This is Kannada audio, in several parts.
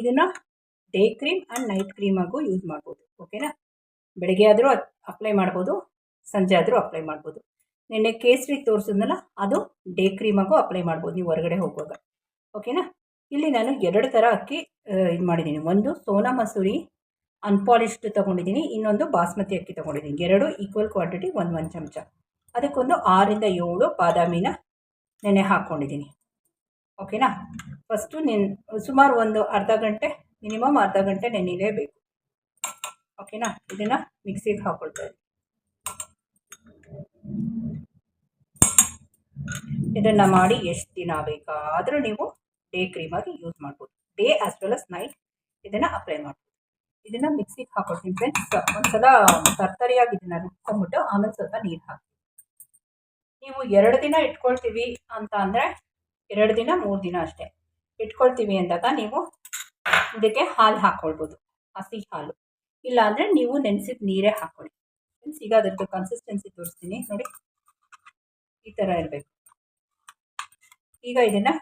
ಇದನ್ನು ಡೇ ಕ್ರೀಮ್ ಆ್ಯಂಡ್ ನೈಟ್ ಕ್ರೀಮಾಗೂ ಯೂಸ್ ಮಾಡ್ಬೋದು, ಓಕೆನಾ? ಬೆಳಗ್ಗೆ ಆದರೂ ಅಪ್ಲೈ ಮಾಡ್ಬೋದು, ಸಂಜೆ ಆದರೂ ಅಪ್ಲೈ ಮಾಡ್ಬೋದು. ನಿನ್ನೆ ಕೇಸರಿ ತೋರಿಸಿದ್ನಲ್ಲ, ಅದು ಡೇ ಕ್ರೀಮಾಗೂ ಅಪ್ಲೈ ಮಾಡ್ಬೋದು, ನೀವು ಹೊರಗಡೆ ಹೋಗುವಾಗ, ಓಕೆನಾ? ಇಲ್ಲಿ ನಾನು ಎರಡು ಥರ ಅಕ್ಕಿ ಇದು ಮಾಡಿದ್ದೀನಿ. ಒಂದು ಸೋನಾ ಮಸೂರಿ ಅನ್ಪಾಲಿಶ್ಡ್ ತೊಗೊಂಡಿದ್ದೀನಿ, ಇನ್ನೊಂದು ಬಾಸ್ಮತಿ ಅಕ್ಕಿ ತೊಗೊಂಡಿದ್ದೀನಿ. ಎರಡು ಈಕ್ವಲ್ ಕ್ವಾಂಟಿಟಿ ಒಂದು ಒಂದು ಚಮಚ. ಅದಕ್ಕೊಂದು ಆರಿಂದ ಏಳು ಬಾದಾಮಿನ ನೆನೆ ಹಾಕ್ಕೊಂಡಿದ್ದೀನಿ ಓಕೆನಾ? ಫಸ್ಟು ನೆನ್, ಸುಮಾರು ಒಂದು ಅರ್ಧ ಗಂಟೆ, ಮಿನಿಮಮ್ ಅರ್ಧ ಗಂಟೆ ನೆನೆಯಲೇಬೇಕು ಓಕೆನಾ? ಇದನ್ನು ಮಿಕ್ಸಿಗೆ ಹಾಕ್ಕೊಳ್ತಾ ಇದ್ದೀನಿ ಇದನ್ನು ಮಾಡಿ ಎಷ್ಟು ದಿನ ಬೇಕಾದರೂ ನೀವು ಡೇ ಕ್ರೀಮಾಗಿ ಯೂಸ್ ಮಾಡ್ಬೋದು. Day as well as night ಇದನ್ನು ಅಪ್ಲೈ ಮಾಡ್ಬೋದು. ಇದನ್ನು ಮಿಕ್ಸಿಗೆ ಹಾಕೊಳ್ತೀನಿ ಫ್ರೆಂಡ್ಸ್ ಒಂದ್ಸಲ ತರ್ತರಿಯಾಗಿ ಇದನ್ನು ರುಬ್ಕೊಂಬಿಟ್ಟು ಆಮೇಲೆ ಸ್ವಲ್ಪ ನೀರು ಹಾಕಿ ನೀವು ಎರಡು ದಿನ ಇಟ್ಕೊಳ್ತೀವಿ ಅಂತ ಅಂದರೆ ಎರಡು ದಿನ, ಮೂರು ದಿನ ಅಷ್ಟೇ. ಇಟ್ಕೊಳ್ತೀವಿ ಅಂದಾಗ ನೀವು ಇದಕ್ಕೆ ಹಾಲು ಹಾಕ್ಕೊಳ್ಬೋದು ಹಸಿ ಹಾಲು. ಇಲ್ಲ ಅಂದರೆ ನೀವು ನೆನೆಸಿದ ನೀರೇ ಹಾಕ್ಕೊಳ್ಳಿ ಫ್ರೆಂಡ್ಸ್ ಈಗ ಅದರದ್ದು ಕನ್ಸಿಸ್ಟೆನ್ಸಿ ತೋರಿಸ್ತೀನಿ. ನೋಡಿ, ಈ ಥರ ಇರಬೇಕು. ಈಗ ಇದನ್ನು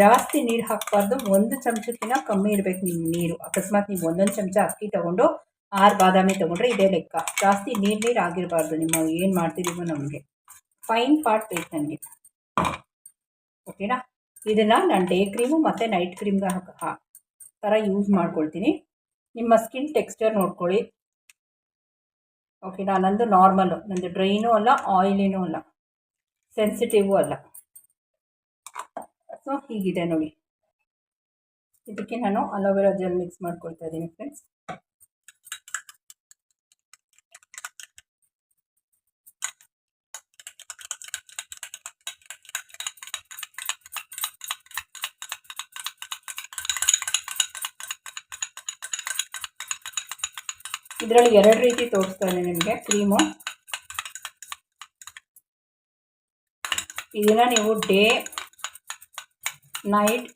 ಜಾಸ್ತಿ ನೀರು ಹಾಕಬಾರ್ದು. ಒಂದು ಚಮಚಕ್ಕಿಂತ ಕಮ್ಮಿ ಇರಬೇಕು ನಿಮ್ಮ ನೀರು. ಅಕಸ್ಮಾತ್ ನೀವು ಒಂದೊಂದು ಚಮಚ ಅಕ್ಕಿ ತೊಗೊಂಡು ಆರು ಬಾದಾಮಿ ತೊಗೊಂಡ್ರೆ ಇದೇ ಲೆಕ್ಕ. ಜಾಸ್ತಿ ನೀರು ನೀರು ಆಗಿರಬಾರ್ದು ನಿಮ್ಮ ಏನು ಮಾಡ್ತಿದ್ದೀವೋ ನಮಗೆ. ಫೈನ್ ಪಾರ್ಟ್ ಬೇಕು ನನಗೆ ಓಕೆನಾ ಇದನ್ನು ನಾನು ಡೇ ಕ್ರೀಮು ಮತ್ತು ನೈಟ್ ಕ್ರೀಮ್ಗೆ ಹಾಕಿ ಥರ ಯೂಸ್ ಮಾಡ್ಕೊಳ್ತೀನಿ. ನಿಮ್ಮ ಸ್ಕಿನ್ ಟೆಕ್ಸ್ಚರ್ ನೋಡ್ಕೊಳ್ಳಿ. ಓಕೆ ನಾನಂದು ನಾರ್ಮಲ್ಲು ನಂದು ಡ್ರೈನೂ ಅಲ್ಲ ಆಯಿಲಿನೂ ಅಲ್ಲ. ಸೆನ್ಸಿಟಿವು ಅಲ್ಲ. ಸೊ ಹೀಗಿದೆ ನೋಡಿ. ಇದಕ್ಕೆ ನಾನು ಅಲೋವೆರಾ ಜೆಲ್ ಮಿಕ್ಸ್ ಮಾಡ್ಕೊಳ್ತಾ ಇದ್ದೀನಿ ಫ್ರೆಂಡ್ಸ್ ಇದರಲ್ಲಿ ಎರಡು ರೀತಿ ತೋರಿಸ್ತಾ ನಿಮಗೆ. ಕ್ರೀಮು. ಇದನ್ನು ನೀವು ಡೇ, ನೈಟ್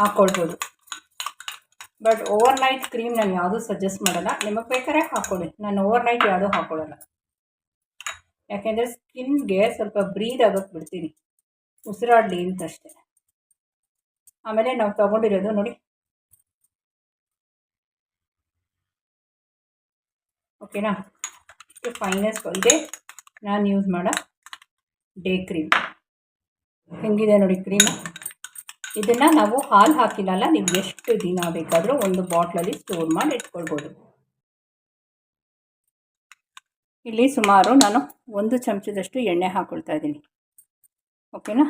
ಹಾಕ್ಕೊಳ್ಬೋದು ಬಟ್ ಓವರ್ ನೈಟ್ ಕ್ರೀಮ್ ನಾನು ಯಾವುದೂ ಸಜೆಸ್ಟ್ ಮಾಡಲ್ಲ. ನಿಮಗೆ ಬೇಕಾದ್ರೆ ಹಾಕ್ಕೊಳ್ಳಿ ನಾನು ಓವರ್ ನೈಟ್ ಯಾವುದೂ ಹಾಕ್ಕೊಳ್ಳಲ್ಲ ಯಾಕೆಂದರೆ ಸ್ಕಿನ್ಗೆ ಸ್ವಲ್ಪ ಬ್ರೀದ್ ಆಗೋಕ್ಕೆ ಬಿಡ್ತೀನಿ. ಉಸಿರಾಡಲಿ ಅಂತಷ್ಟೇ ಆಮೇಲೆ ನಾವು ತೊಗೊಂಡಿರೋದು ನೋಡಿ. ಓಕೆನಾ? ಇಷ್ಟು ಫೈನೆಸ್ಟ್ ಇದೆ. ನಾನು ಯೂಸ್ ಮಾಡೋ ಡೇ ಕ್ರೀಮ್ ಹೆಂಗಿದೆ ನೋಡಿ ಕ್ರೀಮ್ ಇದನ್ನು ನಾವು ಹಾಲು ಹಾಕಿಲ್ಲಲ್ಲ, ನೀವು ಎಷ್ಟು ದಿನ ಬೇಕಾದರೂ ಒಂದು ಬಾಟ್ಲಲ್ಲಿ ಸ್ಟೋರ್ ಮಾಡಿ ಇಟ್ಕೊಳ್ಬೋದು. ಇಲ್ಲಿ ಸುಮಾರು ನಾನು ಒಂದು ಚಮಚದಷ್ಟು ಎಣ್ಣೆ ಹಾಕ್ಕೊಳ್ತಾ ಇದ್ದೀನಿ. ಓಕೆನಾ?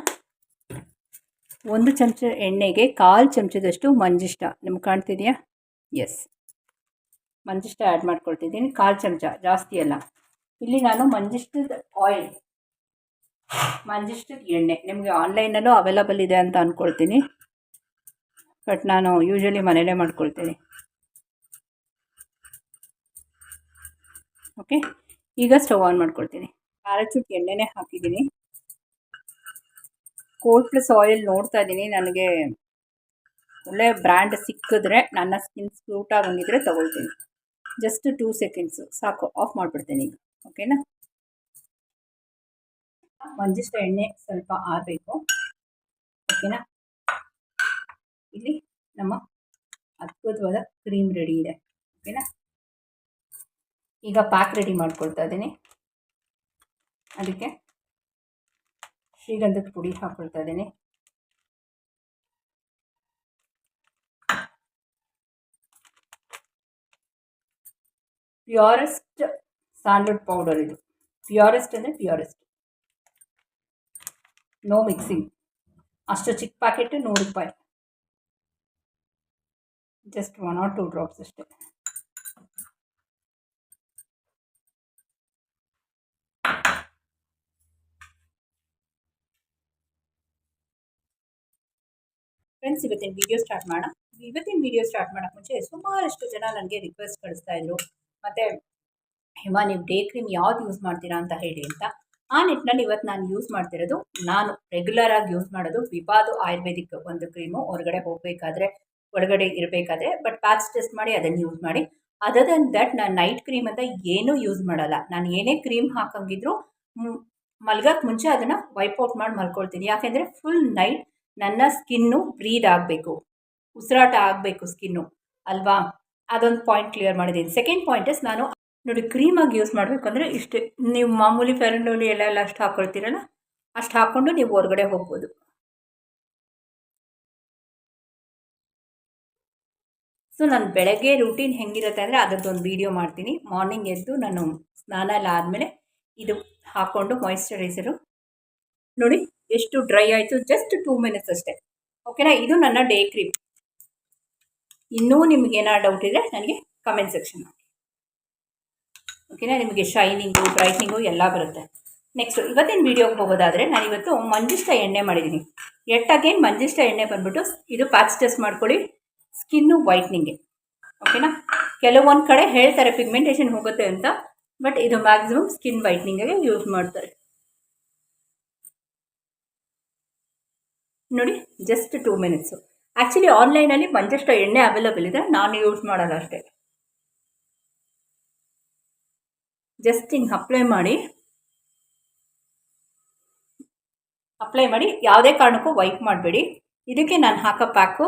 ಒಂದು ಚಮಚ ಎಣ್ಣೆಗೆ ಕಾಲು ಚಮಚದಷ್ಟು ಮಂಜಿಷ್ಟ. ನಿಮ್ಗೆ ಕಾಣ್ತಿದೆಯಾ? S ಮಂಜಿಷ್ಟ add ಮಾಡ್ಕೊಳ್ತಿದ್ದೀನಿ. ಕಾಲು ಚಮಚ, ಜಾಸ್ತಿ ಅಲ್ಲ. ಇಲ್ಲಿ ನಾನು ಮಂಜಿಷ್ಟದ ಆಯಿಲ್ ಮಂಜಿಷ್ಟದ ಎಣ್ಣೆ, ನಿಮಗೆ ಆನ್ಲೈನಲ್ಲೂ ಅವೈಲಬಲ್ ಇದೆ ಅಂತ ಅಂದ್ಕೊಳ್ತೀನಿ ಬಟ್ ನಾನು ಯೂಶಲಿ ಮನೇಲೇ ಮಾಡ್ಕೊಳ್ತೀನಿ. ಓಕೆ ಈಗ ಸ್ಟವ್ ಆನ್ ಮಾಡ್ಕೊಳ್ತೀನಿ. ಪ್ಯಾರಾಚೂಟ್ ಎಣ್ಣೆನೇ ಹಾಕಿದ್ದೀನಿ. ಕೋಲ್ಡ್ ಪ್ಲಸ್ ಆಯಿಲ್ ನೋಡ್ತಾ ಇದ್ದೀನಿ. ನನಗೆ ಒಳ್ಳೆ ಬ್ರ್ಯಾಂಡ್ ಸಿಕ್ಕಿದ್ರೆ, ನನ್ನ ಸ್ಕಿನ್ ಸೂಟ್ ಆಗಂಗಿದ್ರೆ ತೊಗೊಳ್ತೀನಿ. ಜಸ್ಟ್ ಟೂ ಸೆಕೆಂಡ್ಸು ಸಾಕು ಆಫ್ ಮಾಡಿಬಿಡ್ತೀನಿ ಈಗ. ಓಕೆನಾ ಒಂದಿಷ್ಟು ಎಣ್ಣೆ ಸ್ವಲ್ಪ ಆರಬೇಕು. ಓಕೆನಾ ಇಲ್ಲಿ ನಮ್ಮ ಅದ್ಭುತವಾದ ಕ್ರೀಮ್ ರೆಡಿ ಇದೆ. ಓಕೆನಾ ಈಗ ಪ್ಯಾಕ್ ರೆಡಿ ಮಾಡ್ಕೊಳ್ತಾ ಇದ್ದೀನಿ. ಅದಕ್ಕೆ ಶ್ರೀಗಂಧದ ಪುಡಿ ಹಾಕ್ಕೊಳ್ತಾ ಇದ್ದೀನಿ. ಪ್ಯೂರೆಸ್ಟ್ ಸ್ಯಾಂಡ್ಲ್ವುಡ್ ಪೌಡರ್ ಇದು. ಪ್ಯೂರೆಸ್ಟ್ ಅಂದರೆ ಪ್ಯೂರೆಸ್ಟ್ ನೋ ಮಿಕ್ಸಿಂಗ್ ಅಷ್ಟು ಚಿಕ್ಕ ಪ್ಯಾಕೆಟ್ ನೂರು ರೂಪಾಯಿ. Just one or two drops ಅಷ್ಟೇ. ಫ್ರೆಂಡ್ಸ್ ಇವತ್ತಿನ ವಿಡಿಯೋ ಸ್ಟಾರ್ಟ್ ಮಾಡೋಣ. ಇವತ್ತಿನ ವಿಡಿಯೋ ಸ್ಟಾರ್ಟ್ ಮಾಡೋಕ್ಕೆ ಮುಂಚೆ ಸುಮಾರಷ್ಟು ಜನ ನನಗೆ ರಿಕ್ವೆಸ್ಟ್ ಕಳಿಸ್ತಾ ಇದ್ರು. ಮತ್ತು ಹಿಮ ನೀವು ಡೇ ಕ್ರೀಮ್ ಯಾವ್ದು ಯೂಸ್ ಮಾಡ್ತೀರಾ ಅಂತ ಹೇಳಿ ಅಂತ. ಆ ನಿಟ್ಟಿನಲ್ಲಿ ಇವತ್ತು ನಾನು ಯೂಸ್ ಮಾಡ್ತಿರೋದು, ನಾನು ರೆಗ್ಯುಲರ್ ಆಗಿ ಯೂಸ್ ಮಾಡೋದು ವಿಪಾದು ಆಯುರ್ವೇದಿಕ್ ಒಂದು ಕ್ರೀಮು ಹೊರಗಡೆ ಹೋಗಬೇಕಾದ್ರೆ, ಹೊರಗಡೆ ಇರಬೇಕಾದ್ರೆ ಬಟ್ ಪ್ಯಾಚ್ ಟೆಸ್ಟ್ ಮಾಡಿ ಅದನ್ನು ಯೂಸ್ ಮಾಡಿ. ಅದರ್ ದನ್ ದಟ್ ನಾನು ನೈಟ್ ಕ್ರೀಮ್ ಅಂತ ಏನೂ ಯೂಸ್ ಮಾಡಲ್ಲ. ನಾನು ಏನೇ ಕ್ರೀಮ್ ಹಾಕಂಗಿದ್ರು ಮಲ್ಗಕ್ಕೆ ಮುಂಚೆ ಅದನ್ನು ವೈಪ್ ಔಟ್ ಮಾಡಿ ಮಲ್ಕೊಳ್ತೀನಿ. ಯಾಕೆಂದರೆ ಫುಲ್ ನೈಟ್ ನನ್ನ ಸ್ಕಿನ್ನು ಬ್ರೀದ್ ಆಗಬೇಕು. ಉಸಿರಾಟ ಆಗಬೇಕು ಸ್ಕಿನ್ನು ಅಲ್ವಾ? ಅದೊಂದು ಪಾಯಿಂಟ್ ಕ್ಲಿಯರ್ ಮಾಡಿದ್ದೀನಿ. ಸೆಕೆಂಡ್ ಪಾಯಿಂಟ್ ಇಸ್ ನಾನು ನೋಡಿ ಕ್ರೀಮಾಗಿ ಯೂಸ್ ಮಾಡಬೇಕು ಅಂದರೆ ಇಷ್ಟೇ ನೀವು ಮಾಮೂಲಿ ಫೇರ್ ಎಲ್ಲ ಎಲ್ಲ ಅಷ್ಟು ಹಾಕ್ಕೊಳ್ತೀರಲ್ಲ ಅಷ್ಟು ಹಾಕ್ಕೊಂಡು ನೀವು ಹೊರಗಡೆ ಹೋಗ್ಬೋದು. ಸೊ ನಾನು ಬೆಳಗ್ಗೆ ರೂಟೀನ್ ಹೆಂಗಿರುತ್ತೆ ಅಂದರೆ ಅದರದ್ದೊಂದು ವೀಡಿಯೋ ಮಾಡ್ತೀನಿ. ಮಾರ್ನಿಂಗ್ ಎದ್ದು ನಾನು ಸ್ನಾನ ಎಲ್ಲ ಆದಮೇಲೆ ಇದು ಹಾಕ್ಕೊಂಡು ಮಾಯಿಶ್ಚರೈಸರು ನೋಡಿ ಎಷ್ಟು ಡ್ರೈ ಆಯಿತು ಜಸ್ಟ್ ಟೂ ಮಿನಿಟ್ಸ್ ಅಷ್ಟೇ. ಓಕೆನಾ ಇದು ನನ್ನ ಡೇ ಕ್ರೀಮ್ ಇನ್ನೂ ನಿಮ್ಗೆ ಏನಾದ್ರು ಡೌಟ್ ಇದ್ದರೆ ನನಗೆ ಕಮೆಂಟ್ ಸೆಕ್ಷನ್ ಮಾಡಿ ಓಕೆನಾ ನಿಮಗೆ ಶೈನಿಂಗು ಬ್ರೈಟ್ನಿಂಗು ಎಲ್ಲ ಬರುತ್ತೆ. ನೆಕ್ಸ್ಟು ಇವತ್ತಿನ ವೀಡಿಯೋಗೆ ಹೋಗೋದಾದರೆ ನಾನಿವತ್ತು ಮಂಜಿಷ್ಟ ಎಣ್ಣೆ ಮಾಡಿದ್ದೀನಿ ಎಟ್ ಅಗೇನ್ ಮಂಜಿಷ್ಟ ಎಣ್ಣೆ ಬಂದ್ಬಿಟ್ಟು ಇದು ಪ್ಯಾಚ್ ಟೆಸ್ಟ್ ಮಾಡ್ಕೊಳ್ಳಿ. ಸ್ಕಿನ್ನು ವೈಟ್ನಿಂಗೆ ಓಕೆನಾ ಕೆಲವೊಂದು ಕಡೆ ಹೇಳ್ತಾರೆ ಪಿಗ್ಮೆಂಟೇಷನ್ ಹೋಗುತ್ತೆ ಅಂತ ಬಟ್ ಇದು ಮ್ಯಾಕ್ಸಿಮಮ್ ಸ್ಕಿನ್ ವೈಟ್ನಿಂಗ್ಗೆ ಯೂಸ್ ಮಾಡ್ತಾರೆ. ನೋಡಿ ಜಸ್ಟ್ ಟೂ ಮಿನಿಟ್ಸು ಆ್ಯಕ್ಚುಲಿ ಆನ್ಲೈನಲ್ಲಿ ಮಂಜಷ್ಟು ಎಣ್ಣೆ ಅವೈಲಬಲ್ ಇದೆ. ನಾನು ಯೂಸ್ ಮಾಡಲ್ಲ ಅಷ್ಟೇ. ಜಸ್ಟ್ ಹಿಂಗೆ ಅಪ್ಲೈ ಮಾಡಿ. ಅಪ್ಲೈ ಮಾಡಿ. ಯಾವುದೇ ಕಾರಣಕ್ಕೂ ವೈಪ್ ಮಾಡಬೇಡಿ. ಇದಕ್ಕೆ ನಾನು ಹಾಕೋ ಪ್ಯಾಕು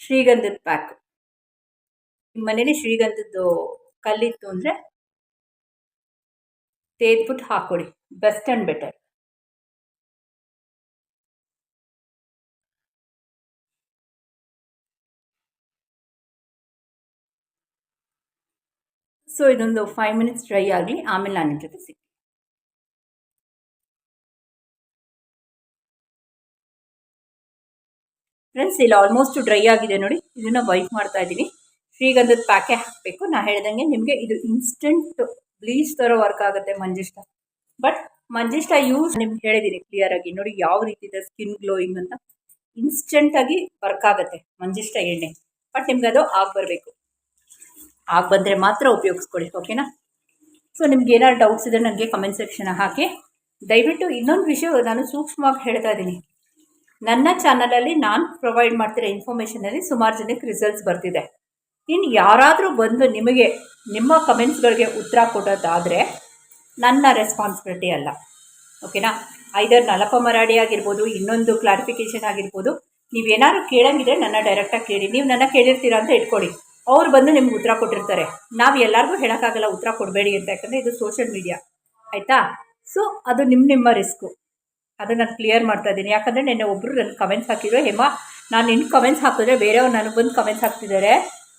ಶ್ರೀಗಂಧದ ಪ್ಯಾಕ್ ನಿಮ್ಮ ಮನೇಲಿ ಶ್ರೀಗಂಧದ್ದು ಕಲ್ಲಿತ್ತು ಅಂದರೆ ತೇದ್ಬಿಟ್ಟು ಹಾಕ್ಕೊಡಿ ಬೆಸ್ಟ್ ಆ್ಯಂಡ್ ಬೆಟರ್ ಸೊ ಇದೊಂದು ಫೈವ್ ಮಿನಿಟ್ಸ್ ಡ್ರೈ ಆಗಲಿ, ಆಮೇಲೆ ನಾನು ಜೊತೆ ಸಿಗ್ತೀನಿ. ಫ್ರೆಂಡ್ಸ್ ಇಲ್ಲಿ ಆಲ್ಮೋಸ್ಟ್ ಡ್ರೈ ಆಗಿದೆ ನೋಡಿ. ಇದನ್ನು ವೈಪ್ ಮಾಡ್ತಾ ಇದ್ದೀನಿ ಶ್ರೀಗಂಧದ ಪ್ಯಾಕೆ ಹಾಕಬೇಕು. ನಾ ಹೇಳ್ದಂಗೆ ನಿಮಗೆ ಇದು ಇನ್ಸ್ಟೆಂಟ್ ಬ್ಲೀಚ್ ಥರ ವರ್ಕ್ ಆಗುತ್ತೆ ಮಂಜಿಷ್ಟ ಬಟ್ ಮಂಜಿಷ್ಟ ಯೂಸ್ ನಿಮ್ಗೆ ಹೇಳಿದ್ದೀನಿ ಕ್ಲಿಯರಾಗಿ ನೋಡಿ ಯಾವ ರೀತಿ ಇದೆ ಸ್ಕಿನ್ ಗ್ಲೋಯಿಂಗ್ ಅಂತ ಇನ್ಸ್ಟೆಂಟಾಗಿ ವರ್ಕ್ ಆಗುತ್ತೆ ಮಂಜಿಷ್ಟ ಎಣ್ಣೆ. ಬಟ್ ನಿಮ್ಗೆ ಅದು ಆಗಿ ಬರಬೇಕು. ಆಗಿ ಬಂದರೆ ಮಾತ್ರ ಉಪಯೋಗಿಸ್ಕೊಳ್ಳಿ ಓಕೆನಾ ಸೊ ನಿಮ್ಗೆ ಏನಾದ್ರು ಡೌಟ್ಸ್ ಇದ್ರೆ ನನಗೆ ಕಮೆಂಟ್ ಸೆಕ್ಷನ್ ಹಾಕಿ. ದಯವಿಟ್ಟು ಇನ್ನೊಂದು ವಿಷಯ ನಾನು ಸೂಕ್ಷ್ಮವಾಗಿ ಹೇಳ್ತಾ ಇದ್ದೀನಿ. ನನ್ನ ಚಾನಲಲ್ಲಿ ನಾನು ಪ್ರೊವೈಡ್ ಮಾಡ್ತಿರೋ ಇನ್ಫಾರ್ಮೇಷನಲ್ಲಿ ಸುಮಾರು ಜನಕ್ಕೆ ರಿಸಲ್ಟ್ಸ್ ಬರ್ತಿದೆ. ಇನ್ನು ಯಾರಾದರೂ ಬಂದು ನಿಮಗೆ, ನಿಮ್ಮ ಕಮೆಂಟ್ಸ್ಗಳಿಗೆ ಉತ್ತರ ಕೊಡೋದಾದರೆ ನನ್ನ ರೆಸ್ಪಾನ್ಸಿಬಿಲಿಟಿ ಅಲ್ಲ ಓಕೆನಾ ಐದರ್ ನಲಪ ಮರಾಡಿ ಆಗಿರ್ಬೋದು, ಇನ್ನೊಂದು ಕ್ಲಾರಿಫಿಕೇಷನ್ ಆಗಿರ್ಬೋದು, ನೀವೇನಾದ್ರು ಕೇಳಂಗಿದ್ರೆ ನನ್ನ ಡೈರೆಕ್ಟಾಗಿ ಕೇಳಿ. ನೀವು ನನ್ನ ಕೇಳಿರ್ತೀರ ಅಂತ ಇಟ್ಕೊಳ್ಳಿ. ಅವ್ರು ಬಂದು ನಿಮ್ಗೆ ಉತ್ತರ ಕೊಟ್ಟಿರ್ತಾರೆ. ನಾವು ಎಲ್ಲರಿಗೂ ಹೇಳೋಕ್ಕಾಗಲ್ಲ ಉತ್ತರ ಕೊಡಬೇಡಿ ಅಂತ, ಯಾಕಂದರೆ ಇದು ಸೋಷಿಯಲ್ ಮೀಡಿಯಾ ಆಯಿತಾ? ಸೊ ಅದು ನಿಮ್ಮ ನಿಮ್ಮ ರಿಸ್ಕು ಅದನ್ನು ನಾನು ಕ್ಲಿಯರ್ ಮಾಡ್ತಾ ಇದ್ದೀನಿ. ಯಾಕಂದರೆ ನೆನ್ನೆ ಒಬ್ಬರು ನನ್ನ ಕಮೆಂಟ್ಸ್ ಹಾಕಿದ್ರು. ಹೇಮ, ನಾನು ನಿನ್ನ ಕಮೆಂಟ್ಸ್ ಹಾಕಿದ್ರೆ ಬೇರೆಯವ್ರು ನನಗೆ ಬಂದು ಕಮೆಂಟ್ಸ್ ಹಾಕ್ತಿದ್ದಾರೆ.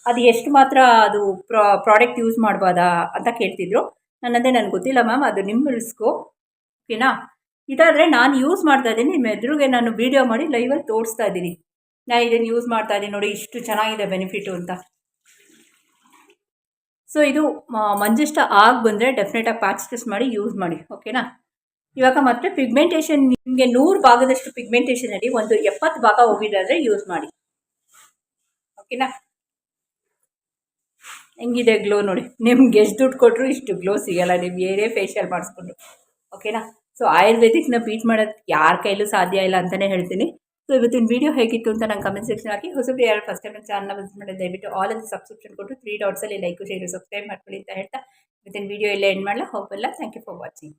ಅದು ಎಷ್ಟು ಮಾತ್ರ ಅದು ಪ್ರಾ ಪ್ರಾಡಕ್ಟ್ ಯೂಸ್ ಮಾಡ್ಬೋದಾ ಅಂತ ಕೇಳ್ತಿದ್ರು. ನನ್ನದೇ ನನಗೆ ಗೊತ್ತಿಲ್ಲ ಮ್ಯಾಮ್ ಅದು ನಿಮ್ಮ ರಿಸ್ಕು ಓಕೆನಾ? ಇದಾದರೆ ನಾನು ಯೂಸ್ ಮಾಡ್ತಾ ಇದ್ದೀನಿ. ನಿಮ್ಮ ಎದುರಿಗೆ ನಾನು ವೀಡಿಯೋ ಮಾಡಿ ಲೈವಲ್ಲಿ ತೋರಿಸ್ತಾ ಇದ್ದೀನಿ. ನಾನು ಇದನ್ನು ಯೂಸ್ ಮಾಡ್ತಾ ಇದ್ದೀನಿ ನೋಡಿ, ಇಷ್ಟು ಚೆನ್ನಾಗಿದೆ ಬೆನಿಫಿಟು ಅಂತ. ಸೊ ಇದು ಮಂಜಿಷ್ಟ ಆಗಿ ಬಂದರೆ ಡೆಫಿನೆಟಾಗಿ ಪ್ಯಾಚ್ ಟೆಸ್ಟ್ ಮಾಡಿ ಯೂಸ್ ಮಾಡಿ ಓಕೆನಾ ಇವಾಗ ಮತ್ತೆ ಪಿಗ್ಮೆಂಟೇಷನ್ ನಿಮಗೆ ನೂರು ಭಾಗದಷ್ಟು ಪಿಗ್ಮೆಂಟೇಷನಲ್ಲಿ ಒಂದು ಎಪ್ಪತ್ತು ಭಾಗ ಹೋಗಿದ್ದಾದರೆ ಯೂಸ್ ಮಾಡಿ ಓಕೆನಾ ಹೆಂಗಿದೆ ಗ್ಲೋ ನೋಡಿ, ನಿಮ್ಗೆ ಎಷ್ಟು ದುಡ್ಡು ಕೊಟ್ಟರು ಇಷ್ಟು ಗ್ಲೋ ಸಿಗಲ್ಲ ನೀವು ಏನೇ ಫೇಶಿಯಲ್ ಮಾಡಿಸ್ಕೊಂಡು ಓಕೆನಾ ಸೊ ಆಯುರ್ವೇದಿಕ್ನ ಬೀಟ್ ಮಾಡೋದು ಯಾರ ಕೈಲೂ ಸಾಧ್ಯ ಇಲ್ಲ ಅಂತಲೇ ಹೇಳ್ತೀನಿ. ಸೊ ಇವತ್ತಿನ ವೀಡಿಯೋ ಹೇಗಿತ್ತು ಅಂತ ನಾನು ಕಮೆಂಟ್ ಸೆಕ್ಷನ್ ಹಾಕಿ. ಹೊಸಬ್ರು ಯಾರು ಫಸ್ಟ್ ಟೈಮ್ ಚಾನಲ್ನ ವಿಸಿಟ್ ಮಾಡಿ ದಯವಿಟ್ಟು ಆಲ್ ಅಂತ ಸಬ್ಸ್ಕ್ರಿಪ್ಷನ್ ಕೊಟ್ಟು ತ್ರೀ ಡಾಟ್ಸಲ್ಲಿ ಲೈಕ್ ಶೇರ್ ಸಬ್ಸ್ಕ್ರೈಬ್ ಮಾಡ್ಕೊಳ್ಳಿ ಅಂತ ಹೇಳ್ತಾ ಇವತ್ತಿನ ವೀಡಿಯೋ ಎಲ್ಲ ಎಂಡ್ ಮಾಡಲ್ಲ ಹೋಗಲ್ಲ ಥ್ಯಾಂಕ್ ಯು ಫಾರ್ ವಾಚಿಂಗ್